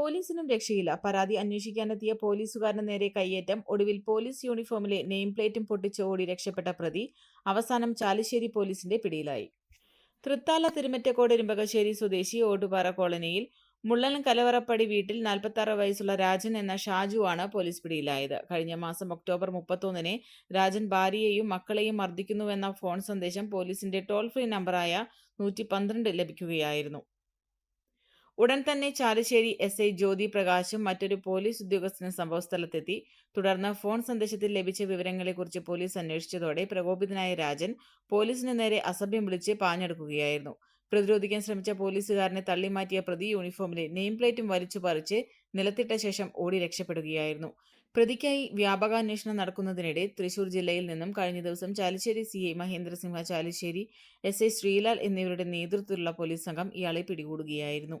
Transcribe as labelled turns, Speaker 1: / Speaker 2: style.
Speaker 1: പോലീസിനും രക്ഷയില്ല. പരാതി അന്വേഷിക്കാനെത്തിയ പോലീസുകാരന് നേരെ കയ്യേറ്റം. ഒടുവിൽ പോലീസ് യൂണിഫോമിലെ നെയിം പ്ലേറ്റും പൊട്ടിച്ച് ഓടി രക്ഷപ്പെട്ട പ്രതി അവസാനം ചാലിശ്ശേരി പോലീസിന്റെ പിടിയിലായി. തൃത്താല തിരുമറ്റക്കോട് ഇരുമ്പകശ്ശേരി സ്വദേശി ഓട്ടുപാറ കോളനിയിൽ മുള്ളൻ കലവറപ്പടി വീട്ടിൽ നാൽപ്പത്തി വയസ്സുള്ള രാജൻ എന്ന ഷാജു ആണ് പോലീസ് പിടിയിലായത്. കഴിഞ്ഞ മാസം ഒക്ടോബർ മുപ്പത്തൊന്നിന് രാജൻ ഭാര്യയെയും മക്കളെയും മർദ്ദിക്കുന്നുവെന്ന ഫോൺ സന്ദേശം പോലീസിന്റെ ടോൾ ഫ്രീ നമ്പറായ നൂറ്റി ലഭിക്കുകയായിരുന്നു. ഉടൻ തന്നെ ചാലുശ്ശേരി എസ് ഐ ജ്യോതി പ്രകാശും മറ്റൊരു പോലീസ് ഉദ്യോഗസ്ഥനും സംഭവസ്ഥലത്തെത്തി. തുടർന്ന് ഫോൺ സന്ദേശത്തിൽ ലഭിച്ച വിവരങ്ങളെക്കുറിച്ച് പോലീസ് അന്വേഷിച്ചതോടെ പ്രകോപിതനായ രാജൻ പോലീസിന് നേരെ അസഭ്യം വിളിച്ച് പാഞ്ഞെടുക്കുകയായിരുന്നു. പ്രതിരോധിക്കാൻ ശ്രമിച്ച പോലീസുകാരനെ തള്ളിമാറ്റിയ പ്രതി യൂണിഫോമിലെ നെയിം പ്ലേറ്റും വലിച്ചു പറിച്ച് നിലത്തിട്ട ശേഷം ഓടി രക്ഷപ്പെടുകയായിരുന്നു. പ്രതിക്കായി വ്യാപകാന്വേഷണം നടക്കുന്നതിനിടെ തൃശൂർ ജില്ലയിൽ നിന്നും കഴിഞ്ഞ ദിവസം Chalissery C I Mahendrasimha Chalissery S I Sreelal എന്നിവരുടെ നേതൃത്വത്തിലുള്ള പോലീസ് സംഘം ഇയാളെ പിടികൂടുകയായിരുന്നു.